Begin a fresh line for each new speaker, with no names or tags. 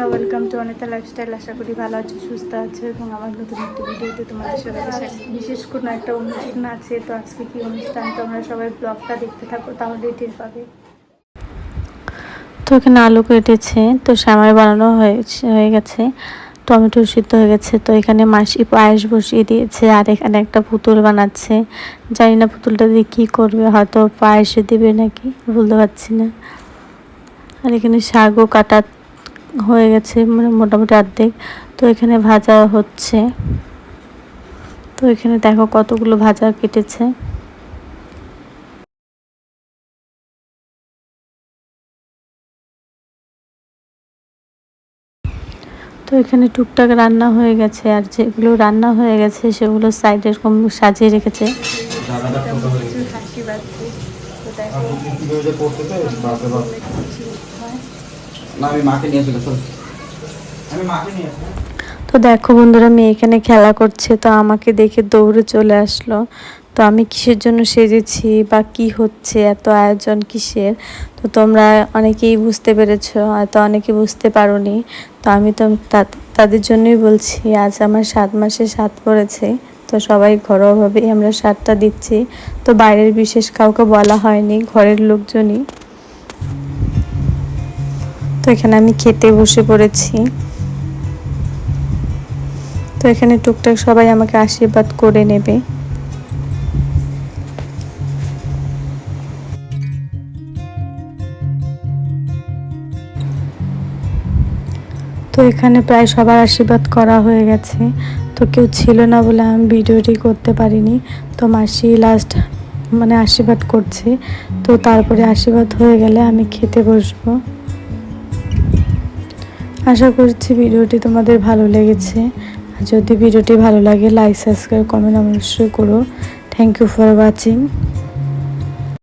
বন্ধুরা welcome to অনেকটা lifestyle আশা করি ভালো আছো, সুস্থ আছো এবং আমার নতুন একটা ভিডিওতে তোমাদের সবাইকে বিশেষ কোনো একটা অনুষ্ঠান আছে, তো আজকে কি অনুষ্ঠান? তোমরা সবাই ব্লগটা দেখতে থাকো, তাহলে টের পাবে।
তো এখানে আলু কেটেছে, তো সামাই বানানো হয়েছে, হয়ে গেছে। টমেটো সিদ্ধ হয়ে গেছে, তো এখানে মাসি পায়েস বসিয়ে দিয়েছে, আর এখানে একটা পুতুল বানাচ্ছে। জানি না পুতুলটা দিয়ে কী করবে, হয়তো পায়েসে দিবে নাকি বলতে পারছি না। আর এখানে শাকও কাটা হয়ে গেছে মানে মোটামুটি অর্ধেক। তো এখানে ভাজা হচ্ছে। তো এখানে দেখো কতগুলো ভাজা কেটেছে। তো এখানে টুকটাক রান্না হয়ে গেছে আর যেগুলো রান্না হয়ে গেছে সেগুলো সাইডে এরকম সাজিয়ে রেখেছে।
হাসি তো দেখো
বন্ধুরা, মেয়ে এখানে খেলা করছে, তো আমাকে দেখে দৌড়ে চলে আসলো। তো আমি কিসের জন্য সেজেছি বা কি হচ্ছে, এত আয়োজন কিসের? তো তোমরা অনেকেই বুঝতে পেরেছ, হয়তো অনেকে বুঝতে পারোনি। তো আমি তো, তাদের জন্যই বলছি, আজ আমার সাত মাসে সাত পড়েছে, তো সবাই ঘরোয়াভাবেই আমরা সাতটা দিচ্ছি। তো বাইরের বিশেষ কাউকে বলা হয়নি, ঘরের লোকজনই। এখানে আমি খেতে বসে পড়েছি। তো এখানে টুকটাক সবাই আমাকে আশীর্বাদ করে নেবে। তো এখানে প্রায় সবার আশীর্বাদ করা হয়ে গেছে। তো কেউ ছিল না বলে আমি ভিডিওটি করতে পারিনি। তো মাসি লাস্ট মানে আশীর্বাদ করছে। তো তারপরে আশীর্বাদ হয়ে গেলে আমি খেতে বসবো। আশা করছি ভিডিওটি তোমাদের ভালো লেগেছে। আর যদি ভিডিওটি ভালো লাগে লাইক সাবস্ক্রাইব কমেন্ট অবশ্যই করো। Thank you for watching